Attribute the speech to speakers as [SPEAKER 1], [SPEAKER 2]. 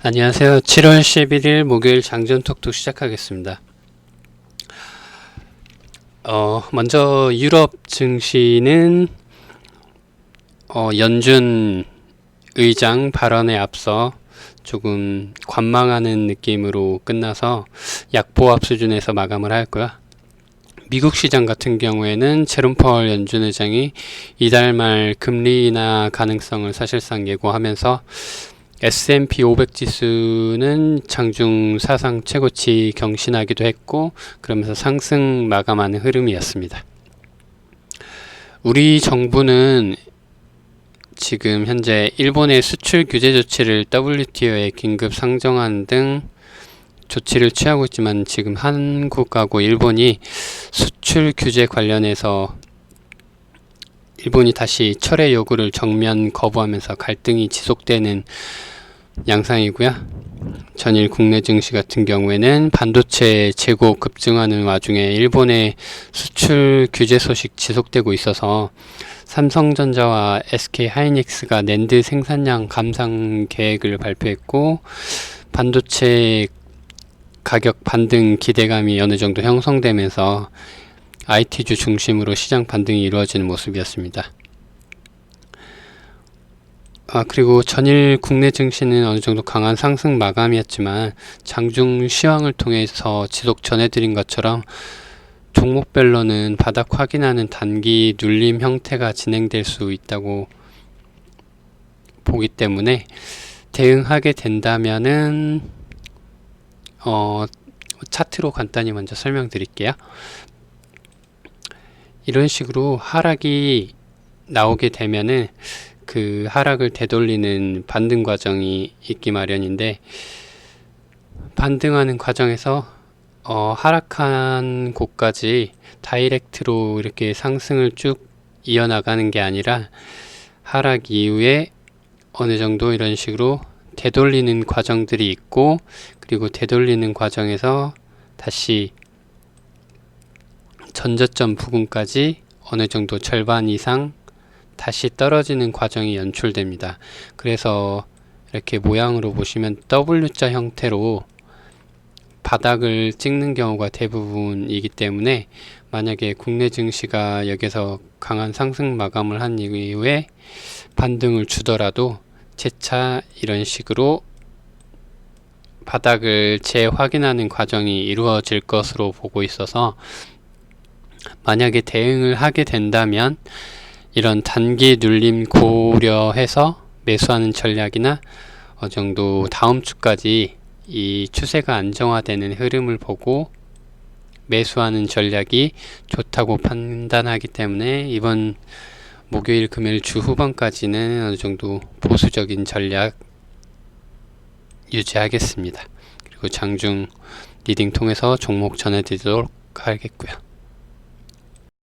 [SPEAKER 1] 안녕하세요. 7월 11일 목요일 장전 톡톡 시작하겠습니다. 어, 먼저 유럽 증시는 어, 연준 의장 발언에 앞서 조금 관망하는 느낌으로 끝나서 약보합 수준에서 마감을 하였고요. 미국 시장 같은 경우에는 제롬 펄 연준 의장이 이달 말 금리 인하 가능성을 사실상 예고하면서 S&P 500 지수는 장중 사상 최고치 경신하기도 했고 그러면서 상승 마감하는 흐름이었습니다. 우리 정부는 지금 현재 일본의 수출 규제 조치를 WTO에 긴급 상정한 등 조치를 취하고 있지만 지금 한국하고 일본이 수출 규제 관련해서 일본이 다시 철회 요구를 정면 거부하면서 갈등이 지속되는 양상이고요. 전일 국내 증시 같은 경우에는 반도체 재고 급증하는 와중에 일본의 수출 규제 소식 지속되고 있어서 삼성전자와 SK 하이닉스가 낸드 생산량 감상 계획을 발표했고 반도체 가격 반등 기대감이 어느 정도 형성되면서 IT주 중심으로 시장 반등이 이루어지는 모습이었습니다. 아, 그리고 전일 국내 증시는 어느 정도 강한 상승 마감이었지만 장중 시황을 통해서 지속 전해드린 것처럼 종목별로는 바닥 확인하는 단기 눌림 형태가 진행될 수 있다고 보기 때문에 대응하게 된다면은 어, 차트로 간단히 먼저 설명드릴게요. 이런 식으로 하락이 나오게 되면은 그 하락을 되돌리는 반등 과정이 있기 마련인데 반등하는 과정에서 어, 하락한 곳까지 다이렉트로 이렇게 상승을 쭉 이어나가는 게 아니라 하락 이후에 어느 정도 이런 식으로 되돌리는 과정들이 있고 그리고 되돌리는 과정에서 다시 전저점 부근까지 어느 정도 절반 이상 다시 떨어지는 과정이 연출됩니다. 그래서 이렇게 모양으로 보시면 W자 형태로 바닥을 찍는 경우가 대부분이기 때문에 만약에 국내 증시가 여기서 강한 상승 마감을 한 이후에 반등을 주더라도 재차 이런 식으로 바닥을 재확인하는 과정이 이루어질 것으로 보고 있어서 만약에 대응을 하게 된다면 이런 단기 눌림 고려해서 매수하는 전략이나 어느 정도 다음 주까지 이 추세가 안정화되는 흐름을 보고 매수하는 전략이 좋다고 판단하기 때문에 이번 목요일 금요일 주 후반까지는 어느 정도 보수적인 전략 유지하겠습니다. 그리고 장중 리딩 통해서 종목 전해드리도록 하겠고요.